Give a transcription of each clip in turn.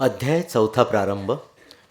अध्याय चौथा प्रारंभ.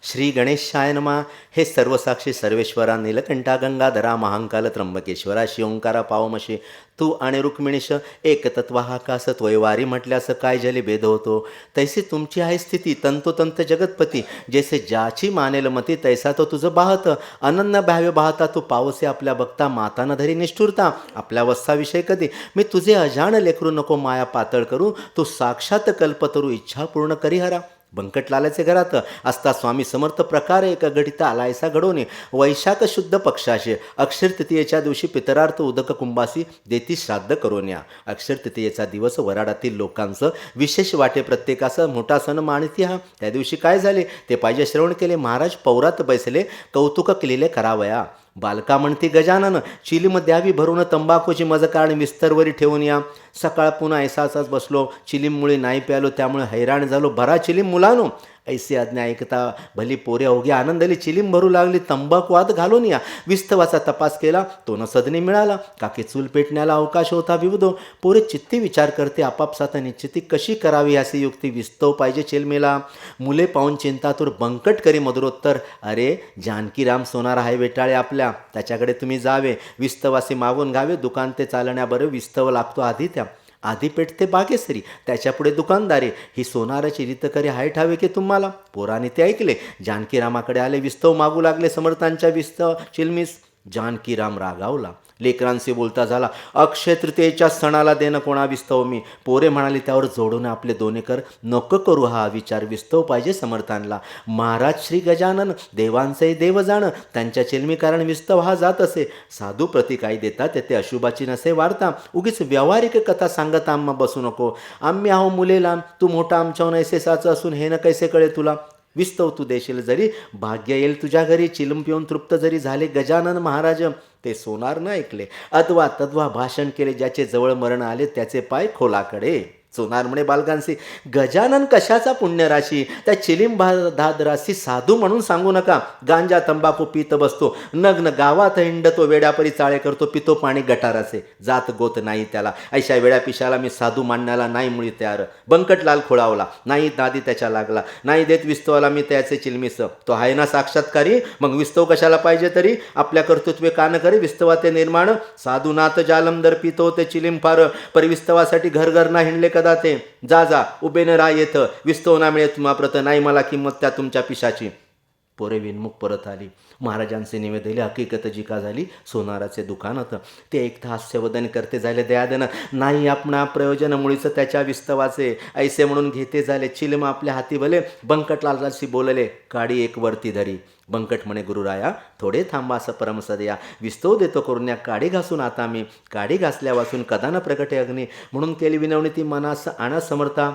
श्री गणेशाय नमा. हे सर्वसाक्षी सर्वेश्वरा नीलकंठा गंगाधरा महांकाल त्र्यंबकेश्वरा शिओंकारा पावमशी तू आणि रुक्मिणीश एक हा कास त्वयवारी म्हटल्यास काय जले भेद होतो? तैसे तुमची आहे स्थिती तंतोतंत जगतपती जैसे ज्याची मानेल मती तैसा तो तुझं बाहत. अनन्न भाव्य बाहता तू पावसे आपल्या बघता मातानं धरी निष्ठुरता. आपल्या वस्साविषयी कधी? मी तुझे अजाण लेकरू नको माया पातळ करू. तू साक्षात कल्पतरू इच्छा पूर्ण करी हरा. बंकटलालाचे घरात असता स्वामी समर्थ प्रकारे एक घडिता आलायसा घडवणे वैशाख शुद्ध पक्षाशी अक्षर तृतीयेच्या दिवशी पितरार्थ उदक कुंभासी देती श्राद्ध करून या अक्षर तृतीयेचा दिवस वराडातील लोकांचं विशेष वाटे प्रत्येकाचं मोठा सण मानती हा. त्या दिवशी काय झाले? ते पाहिजे श्रवण केले महाराज पौरात बैसले कौतुक केलेले करावया. बालका म्हणती गजानन चिलीम द्यावी भरून तंबाखूची मज काढ विस्तरवरी ठेवून या. सकाळ पुन्हा ऐसाचाच बसलो. चिलीममुळे नाही प्यालो त्यामुळे हैराण झालो. भरा चिलीम मुलानो. ऐसे आज्ञा ऐकता भली पोरे अवघी आनंदाली चिलीम भरू लागली तंबाखू आत घालून या. विस्तवाचा तपास केला तो न सदनी मिळाला. काकी चूल पेटण्याला अवकाश होता विविधो. पोरे चित्ती विचार करते आपापसात निश्चिती कशी करावी अशी युक्ती विस्तव पाहिजे चिलमेला. मुले पाहून चिंतातूर बंकट करी मधुरोत्तर अरे जानकीराम सोनार आहे वेटाळे आपल्या. त्याच्याकडे तुम्ही जावे. विस्तवासी मागून घावे दुकान ते चालण्याबरोबर विस्तव लागतो आधी त्या. आधी पेटते बागेसरी त्याच्यापुढे दुकानदारी. ही सोनाराची रीतकरी हाय ठावे की तुम्हाला? पोराने ते ऐकले. जानकीरामाकडे आले विस्तव मागू लागले समर्थांच्या विस्तव चिलमीस. जानकीराम रागावला. लेकरांशी बोलता झाला अक्षय तृतीयेच्या सणाला देणं कोणा विस्तव मी? पोरे म्हणाले त्यावर जोडून आपले दोनेकर नको करू हा विचार विस्तव पाहिजे समर्थांना. महाराज श्री गजानन देवांचे देव जाणं. त्यांच्या चिलमी कारण विस्तव हा जात असे. साधू प्रती देतात तेथे अशुभाची नसे वार्ता उगीच व्यावहारिक कथा सांगत आम्हा बसू नको. आम्ही आहो मुले लांब तू मोठा आमच्याहून ऐसेसाचं असून हे न कैसे कळे तुला? विस्तव तू देशील जरी भाग्य येईल तुझ्या घरी चिलम पिऊन तृप्त जरी झाले गजानन महाराज ते सोनार न ऐकले. अथवा तद्वा भाषण केले ज्याचे जवळ मरण आले त्याचे पाय खोलाकडे. सोनार म्हणे बालकांशी गजानन कशाचा पुण्यराशी? त्या चिलिम धादराशी साधू म्हणून सांगू नका. गांजा तंबाखू पित बसतो. नग्न गावात हिंडतो. वेड्यापरी चाळे करतो. पितो पाणी गटाराचे. जात गोत नाही त्याला. ऐशा वेड्या पिशाला मी साधू मांडण्याला नाही मुळी तयार. बंकटलाल खोळावला. नाही दादी त्याच्या लागला. नाही देत विस्तवाला मी त्याचे चिलमिस. तो आहे ना साक्षात्कारी? मग विस्तव कशाला पाहिजे तरी? आपल्या कर्तृत्वे कान करी. विस्तवा ते निर्माण. साधुनाथ जालमदर पितो ते चिलिम फार. परिविस्तवासाठी घर घर ना हिंडले कदा? दाते जा जा उभे न राह येत विस्तव ना मिळे तुम्हा प्रत नाही मला किंमत त्या तुमच्या पिशाची. पोरे विनमुख परत आली. महाराजांचे निवेदले हकीकत जी का झाली? सोनाराचे दुकानात ते एकता हास्यवदन करते झाले दयादन नाही आपणा प्रयोजन मुळीचं त्याच्या विस्तवाचे ऐसे म्हणून घेते झाले. चिलम आपल्या हाती भले. बंकटलालशी बोलले काडी एक वरती धरी. बंकट म्हणे गुरुराया थोडे थांबा असं परमसदया विस्तव देतो करून या काडी घासून आता मी. काडी घासल्यापासून कदा न प्रगटे अग्नी. म्हणून केली विनवणी ती मनास आणा समर्था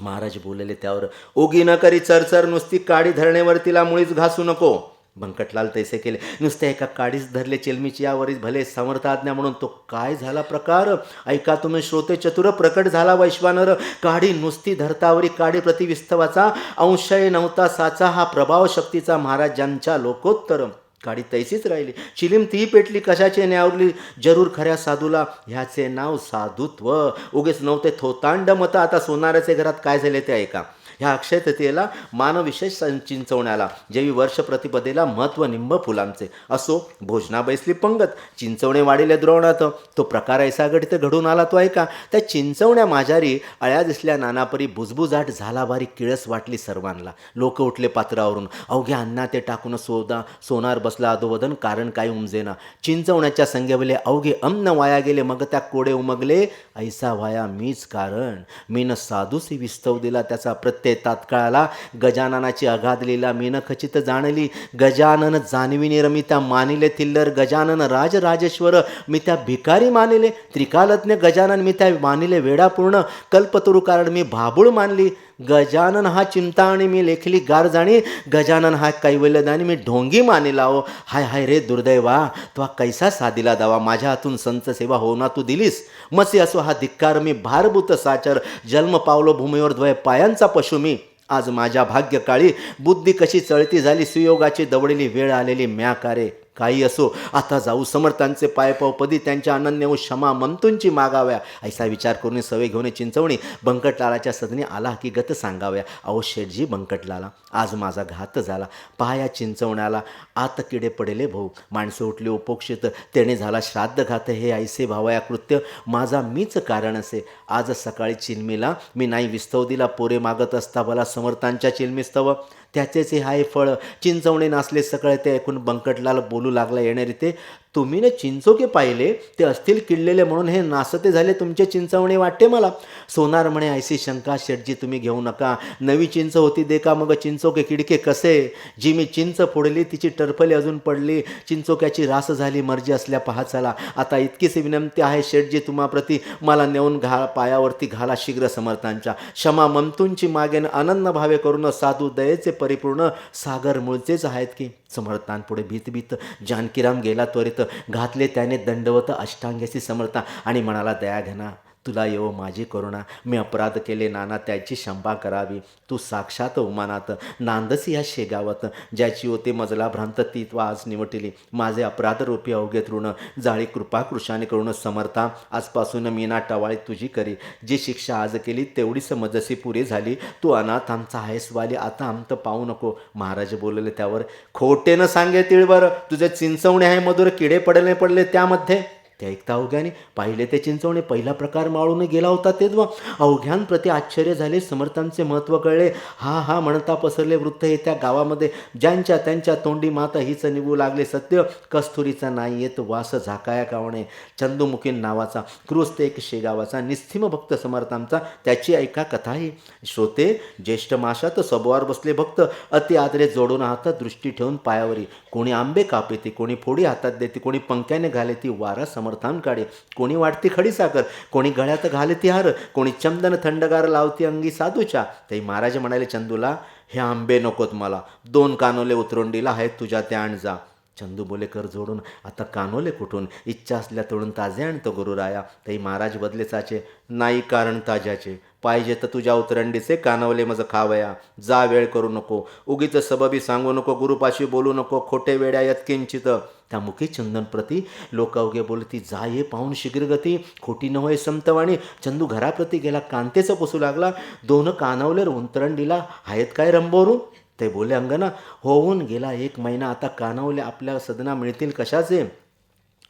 महाराज बोलले त्यावर ओगी न करी चरचर नुसती काडी धरणेवर तिला मुळीच घासू नको. बंकटलाल तैसे केले नुसत्या एका काडीच धरले चिलमीची यावरील भले समर्थाज्ञा म्हणून. तो काय झाला प्रकार? ऐका तुम्ही श्रोते चतुर प्रकट झाला वैश्वानर. काडी नुसती धरतावरी काडी प्रतिविस्तवाचा अंशय नव्हता साचा हा प्रभाव शक्तीचा महाराजांच्या लोकोत्तर. काडी तैसीच राहिली. चिलीम ती पेटली कशाचे न्यावरली जरूर खऱ्या साधूला. ह्याचे नाव साधुत्व. उगेच नव्हते थोतांड मतं. आता सोनाऱ्याचे घरात काय झाले ते ऐका. ह्या अक्षय तृतीयेला मानविशेष चिंचवण्याला जेवी वर्ष प्रतिपदेला महत्त्व निंब फुलांचे. असो भोजना बैसली पंगत चिंचवणे वाढीले द्रोणात. तो प्रकार ऐसा घडित घडून आला तो ऐका. त्या चिंचवण्या माझारी अळ्या दिसल्या नानापरी बुजबुजाट झाला बारी किळस वाटली सर्वांना. लोक उठले पात्रावरून. अवघ्या अन्ना ते टाकून सोदा सोनार बसला अधोवदन कारण काय उमजेना. चिंचवण्याच्या संगेवले अवघे अन्न वाया गेले मग त्या कोडे उमगले ऐसा वाया मीच कारण. मीन साधूसी विस्तव दिला त्याचा प्रत्येक ते तात्काळाला गजाननाची अगाध लीला मीन खचित जाणली. गजानन जाणवी मी त्या मानिले थिल्लर गजानन राजराजेश्वर मी त्या भिकारी मानिले. त्रिकालज्ञ गजानन मी त्या मानिले वेडापूर्ण कल्पतरू कारण मी भाबूळ मानली. गजानन हा चिंता आणि मी लेखली गार जाणी. गजानन हा कैवल्यदानी मी ढोंगी मानिला हो हाय हाय रे दुर्दैवा तो हा कैसा साधिला दावा माझ्या हातून संत सेवा हो ना तू दिलीस. मसे असो हा धिक्कार मी भारभूत साचर. जन्म पावलो भूमीवर द्वय पायांचा पशु मी. आज माझ्या भाग्यकाळी बुद्धी कशी चळती झाली सुयोगाची दवडलेली वेळ आलेली म्या कारे काही असो आता जाऊ समर्थांचे पाय त्यांच्या अनन्य व क्षमा ममतूंची मागाव्या. ऐसा विचार करून सवय घेऊन चिंचवणी बंकटलालाच्या सदनी आला की गत सांगाव्या. अहो शेठजी बंकटलाला आज माझा घात झाला. पाया चिंचवण्याला आत किडे पडले भाऊ. माणसं उठली उपोक्षित. त्याने झाला श्राद्ध घात हे ऐसे भावया कृत्य माझा मीच कारण असे. आज सकाळी चिलमीला मी नाही विस्तव दिला पोरे मागत असता मला समर्थांच्या चिलमिस्तव. त्याचेच हे हाय फळ. चिंचवणे नाचले सकाळी ते ऐकून बंकटलाल बोलू लागला येणारे ते. तुम्ही ने चिंचोके पाहिले ते असतील किडलेले म्हणून हे नासते झाले तुमचे चिंचवणे वाटते मला. सोनार म्हणे ऐसी शंका शेटजी तुम्ही घेऊ नका. नवी चिंच होती दे का मग चिंचोके किडके कसे? जी मी चिंच फोडली तिची टरफली अजून पडली. चिंचोक्याची रास झाली मर्जी असल्या पहा चला आता इतकीच विनंती आहे शेटजी तुम्हाप्रती. मला नेऊन घा पायावरती घाला शीघ्र समर्थांच्या. क्षमा ममतूंची मागेन. अनन्न भावे करून साधू दयेचे परिपूर्ण सागर मूळचेच आहेत की समर्थांपुढे भीत भीत जानकीराम गेला त्वरित. घातले त्याने दंडवत अष्टांग्याशी समर्था आणि म्हणाला दया घना तुला येवो माझी करुणा. मी अपराध केले नाना त्याची शंभा करावी. तू साक्षात उमानात. नांदसी या शेगावात. ज्याची होती मजला भ्रांत ती तू आज निवटिली. माझे अपराध रूपी अवघे तृण. जाळी कृपा कृशाने करून समर्था. आजपासून मी ना टवाळी तुझी करी. जी शिक्षा आज केली तेवढीच समजसी पुरी झाली. तू अनाथ आमचा आहेस वाली आता आमचं पाहू नको. महाराज बोलले त्यावर खोटे न सांगे तिळवर तुझे चिंचवणे आहे मधुर किडे पडले पडले त्यामध्ये. ते ऐकता अवघ्याने पाहिले ते चिंचवणे पहिला प्रकार माळून गेला होता तेव्हा. अवघ्यांप्रती आश्चर्य झाले समर्थांचे महत्त्व कळले. हा हा म्हणता पसरले वृत्त हे त्या गावामध्ये. ज्यांच्या त्यांच्या तोंडी माता हीच निघू लागले सत्य. कस्तुरीचा नाही येत वास झाकाया कावणे चंदुमुखीन नावाचा क्रुस्त एक शेगावाचा निस्थिम भक्त समर्थांचा. त्याची ऐका कथा आहे श्रोते ज्येष्ठ माशात सबवार बसले भक्त. अति आदरे जोडून हातात दृष्टी ठेवून पायावरी. कोणी आंबे कापेती कोणी फोडी हातात देते कोणी पंख्याने घाले ती वारा समर्थान काढे कोणी वाटती खडी साखर कोणी गळ्यात घालती हार कोणी चंदन थंडगार लावती अंगी साधूच्या. ते महाराज म्हणाले चंदूला हे आंबे नकोत मला दोन कानोले उतरून दिला आहेत तुझ्या त्या आण जा चंदू बोले कर जोडून. आता कानोले कुठून? इच्छा असल्या तोडून ताजे आणतो गुरुराया ते महाराज बदले चाचे नाही कारण ताज्याचे. पाहिजे तर तुझ्या उतरंडीचे कानवले मज खावया. जा वेळ करू नको. उगीच सबबी सांगू नको. गुरुपाशी बोलू नको. खोटे वेड्या यत किंचित त्या मुखी चंदनप्रती लोकावगे बोलती जा ये पाहून शीघ्रगती. खोटी न होय संतवाणी चंदू घराप्रती गेला कांतेचं पुसू लागला. दोन कानवले उंतरंडीला आहेत काय रंबोरू? ते बोले अंगना होऊन गेला एक महिना आता कानवले आपल्या सदना मिळतील कशाचे?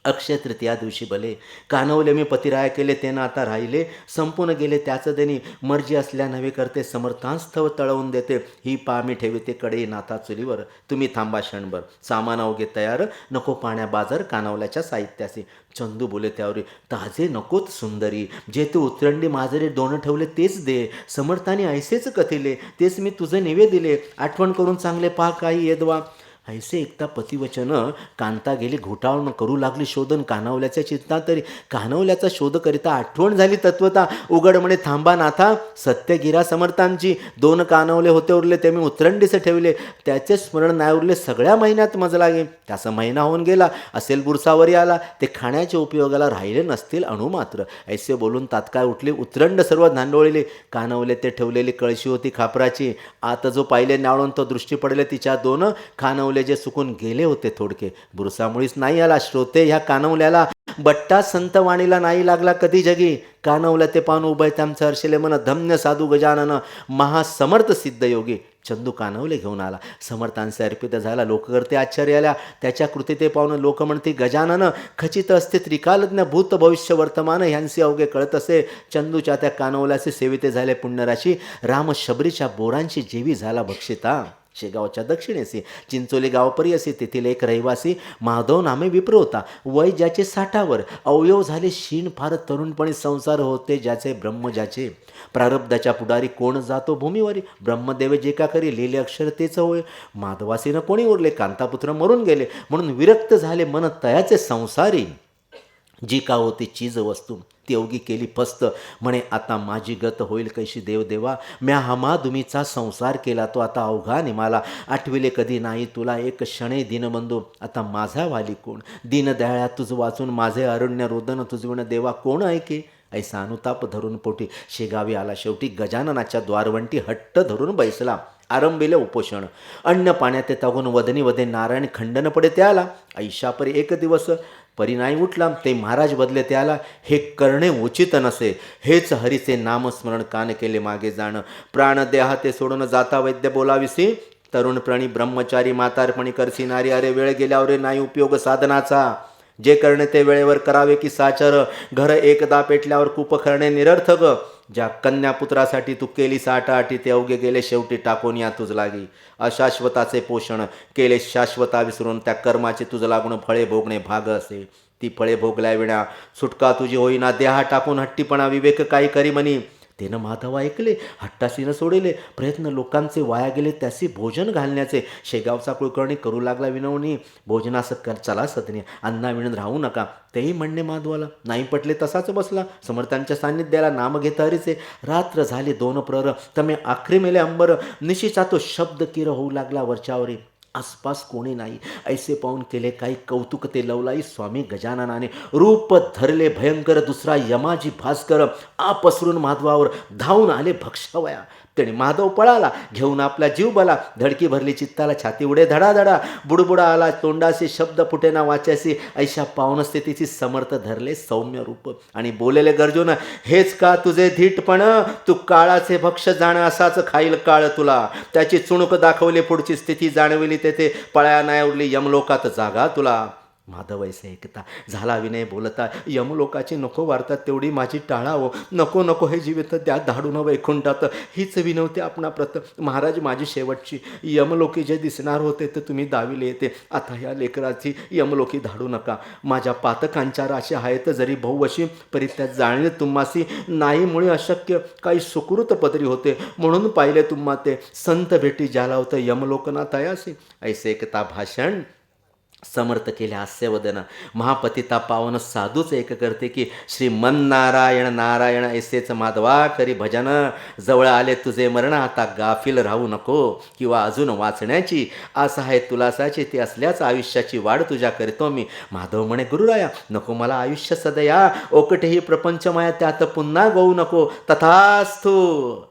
अक्षय तृतीया दिवशी भले. कानवले मी पतिराय केले तेनं आता राहिले. संपून गेले त्याचं देणी. मर्जी असल्या नव्हे करते समर्थांस्थव तळवून देते. ही पा मी ठेवते कडे नाथा चुलीवर. तुम्ही थांबा क्षणभर. सामान अवघे तयार. नको पाण्या बाजार कानवल्याच्या साहित्याशी चंदू बोले त्यावरी ताजे नकोत सुंदरी. जे तू उतरंडी माजरे दोन ठेवले तेच दे. समर्थाने ऐसेच कथिले. तेच मी तुझे निवे दिले आठवण करून चांगले पहा काही येदवा. ऐसे एकता पतिवचन कांता गेली घोटाळून करू लागली शोधन. कानवल्याच्या चिंता तरी कानवल्याचा शोध करिता आठवण झाली तत्वता. उघड म्हणे थांबा नाथा सत्यगिरा समर्थांची. दोन कानवले होते उरले ते मी उतरंडीचे ठेवले. त्याचे स्मरण नाही उरले सगळ्या महिन्यात मजला गे त्याचा महिना होऊन गेला असेल बुरसावरी आला. ते खाण्याच्या उपयोगाला राहिले नसतील अणू मात्र. ऐसे बोलून तात्काळ उठले उतरंड सर्व धांडोळले. कानवले ते ठेवलेली कळशी होती खापराची. आता जो पाहिले नाळून तो दृष्टी पडले तिच्या दोन. खानवले जे सुकून गेले होते थोडके. बुरसामुळीच नाही आला श्रोते ह्या कानवल्याला. बट्टा संत वाणीला नाही लागला कधी जगी. कानवल्या ते पाहून उभय त्यांचं हर्षले मन धम्य साधू गजानन. महासमर्थ सिद्ध योगी चंदू कानवले घेऊन आला. समर्थांचे अर्पित झाला. लोककर्ते आश्चर्य आल्या. त्याच्या कृती ते पाहून लोक म्हणते गजानन खचित असते त्रिकालज्ञ भूत भविष्य वर्तमान ह्यांचे अवघे कळत असे. चंदूच्या त्या कानवल्याचे सेविते झाले पुण्यराशी. राम शबरीच्या बोरांची जेवी झाला भक्षिता. शेगावच्या दक्षिणेसी चिंचोली गावपरी तेथील एक रहिवासी माधव नामे विप्र होता. वय ज्याचे साठावर अवयव झाले शीण फार तरुणपणे संसार होते ज्याचे ब्रह्म ज्याचे. प्रारब्धाच्या पुढारी कोण जातो भूमीवरी? ब्रह्मदेव जे का करी लिहिले अक्षर तेच होय. माधवासीनं कोणी उरले? कांतापुत्र मरून गेले. म्हणून विरक्त झाले मन तयाचे संसारी. जी का होती चीज वस्तू ती अवघी केली फस्त. म्हणे आता माझी गत होईल कैशी देवदेवा? म्या हमा दुमीचा संसार केला तो आता अवघा निमाला. आठविले कधी नाही तुला एक क्षणे दिनबंधू आता माझा वाली कोण? दीनदयाळा तुझ वाचून माझे अरण्य रोदन तुझविण देवा. कोण ऐके ऐसा अनुताप धरून पोटी. शेगावी आला शेवटी गजाननाच्या द्वारवंटी हट्ट धरून बैसला. आरंभिले उपोषण. अन्न पाण्यात तागून वदनी वदे नारायण खंडन पडे त्याला. ऐशापरी एक दिवस परी नाही उठला ते महाराज बदले त्याला. हे करणे उचित नसे. हेच हरीचे नामस्मरण कान केले मागे जाणं. प्राण देहा ते सोडून जाता वैद्य बोलाविसी. तरुण प्राणी ब्रह्मचारी मातारपणी करसी नारी अरे वेळ गेल्यावर नाही उपयोग साधनाचा. जे करणे ते वेळेवर करावे की साचर. घर एकदा पेटल्यावर कूप करणे निरर्थक. ज्या कन्यापुत्रासाठी तू केली साठाआटी ते अवघे गेले शेवटी टाकून या तुझ लागी. अशाश्वताचे पोषण केले शाश्वता विसरून त्या कर्माचे तुझ लागून फळे भोगणे भाग असे. ती फळे भोगल्या विणा सुटका तुझी होईना देहा टाकून हट्टीपणा विवेक काही करी म्हणी. तेनं माधव ऐकले हट्टाशीनं सोडिले प्रयत्न लोकांचे वाया गेले त्यासी भोजन घालण्याचे. शेगावचा कुलकर्णी करू लागला विनवणी. भोजनास कर चला सतनी अन्ना विणून राहू नका. तेही म्हणणे माधवाला. नाही पटले तसाच बसला. समर्थांच्या सान्निध्याला नाम घेता हरीचे. रात्र झाले दोन प्रर तमे आखरी मेले अंबर. निशीचा तो शब्द किर होऊ लागला वरच्यावरी. आसपास कोणी नाही. ऐसे पाहून केले काही कौतुक ते लवलाई स्वामी गजाननाने. रूप धरले भयंकर दुसरा यमाजी भास्कर आपसरून माधवावर धावून आले भक्षावया. त्याने माधव पळाला घेऊन आपला जीव बला धडकी भरली चित्ताला छाती उडे धडाधडा बुडबुडा आला तोंडाशी शब्द फुटेना वाच्यासी ऐशा पावन स्थितीची समर्थ धरले सौम्य रूप आणि बोलेले गरजून हेच का तुझे धीटपण? तू काळाचे भक्ष जाण असाच खाईल काळ तुला. त्याची चुणूक दाखवली पुढची स्थिती जाणविली तेथे पळया नाही उरली यमलोकात जागा. तुला माधव ऐसे ऐकता झाला विनय बोलता यमलोकाची नको वार्ता तेवढी माझी टाळावं नको नको हे जीवित त्या धाडून वैकुंठात. हीच विनवते आपणा प्रत महाराज माझी शेवटची. यमलोकी जे दिसणार होते ते तुम्ही दाविले येते. आता या लेकराची यमलोकी धाडू नका. माझ्या पातकांच्या राशी आहेत जरी बहुवशी परी त्या जाणले तुम्हासी. नाहीमुळे अशक्य काही सुकृत पदरी होते. म्हणून पाहिले तुम्हा ते. संत भेटी ज्याला होतं यमलोकना तयासी ऐसे एकता भाषण. समर्थ केले हास्यवदन. महापतिता पावन साधूच एक करते की श्रीमन नारायण नारायण ऐसेच माधवा करी भजन. जवळ आले तुझे मरण आता गाफील राहू नको. किंवा अजून वाचण्याची आस आहे तुलासाची ती असल्याच आयुष्याची वाढ तुझ्या करतो मी. माधव म्हणे गुरुराया नको मला आयुष्य सदया. ओकटेही प्रपंच माया त्यात पुन्हा गोऊ नको. तथास्तू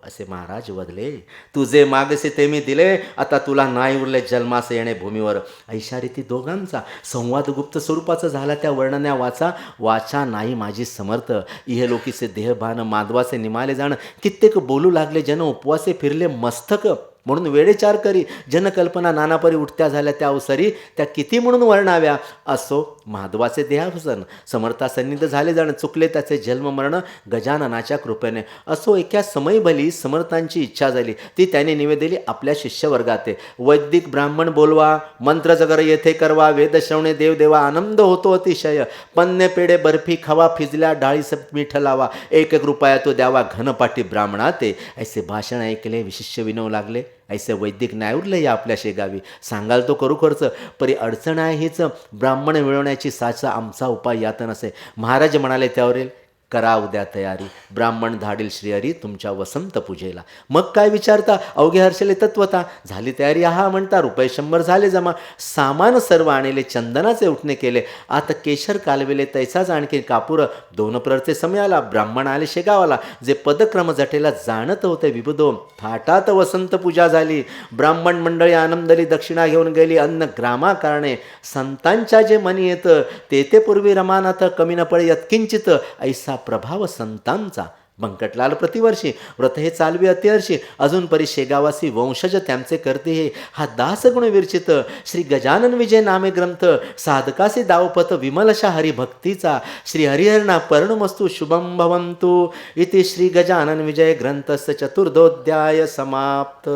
असे महाराज वदले. तुझे मागसे ते मी दिले आता तुला नाही उरले जन्मास येणे भूमीवर. ऐशारीती दोघांचा संवाद गुप्त स्वरूपाचा झाला त्या वर्णन्या वाचा वाचा नाही माझी समर्थ. इहलोकीचे देहभान माधवाचे निमाले जाण. कित्येक बोलू लागले जन उपवासे फिरले मस्तक म्हणून वेळेचार करी. जनकल्पना नानापरी उठत्या झाल्या त्या अवसरी त्या किती म्हणून वर्णाव्या? असो माधवाचे देहावसन समर्था सन्निध झाले जाण चुकले त्याचे जन्म मरण गजाननाच्या कृपेने. असो एका समयभली समर्थांची इच्छा झाली ती त्याने निवेदिली आपल्या शिष्यवर्गाते. वैदिक ब्राह्मण बोलवा मंत्र जगर येथे करवा वेद श्रवणे देव देवा आनंद होतो अतिशय. पन्ने पेढे बर्फी खावा फिजल्या डाळी सब मीठ लावा. एक एक रुपया तो द्यावा घनपाटी ब्राह्मणा ते ऐसे भाषण ऐकले विशिष्य विनव लागले. ऐसे वैदिक नाही उरले या आपल्या शेगावी सांगाल तो करू खर्च परी अडचण आहे हीच. ब्राह्मण मिळवण्याची साचा आमचा उपाय यात नसे महाराज म्हणाले त्यावरील करा उद्या तयारी. ब्राह्मण धाडील श्रीहरी तुमच्या वसंत पूजेला. मग काय विचारता? अवघे हर्षले तत्वता. झाली तयारी हा म्हणता रुपये शंभर झाले जमा. सामान सर्व आणले चंदनाचे उठणे केले. आता केशर कालविले तैसाच आणखी कापूर. दोन प्ररचे समय आला. ब्राह्मण आले शेगावाला जे पदक्रम जटेला जाणत होते विबुदो थाटात वसंत पूजा झाली. ब्राह्मण मंडळी आनंदली दक्षिणा घेऊन गेली. अन्न ग्रामा कारणे. संतांच्या जे मनी येतं ते ते पूर्वी रमानाथ कमी न पडे यत्किंचित. ऐसा प्रभाव संतांचा. बंकटलाल प्रतिवर्षी व्रत हे चालवी अतिहर्षी अजून परी शेगावासी वंशज त्यांचे करते हे. हा दासगुण विरचित श्री गजानन विजय नामे ग्रंथ साधकासी दावपत विमलशा हरिभक्तीचा श्री हरिहरणा पर्णमस्तु शुभम भवंतु इति श्री गजानन विजय ग्रंथस्य चतुर्दोध्याय समाप्त.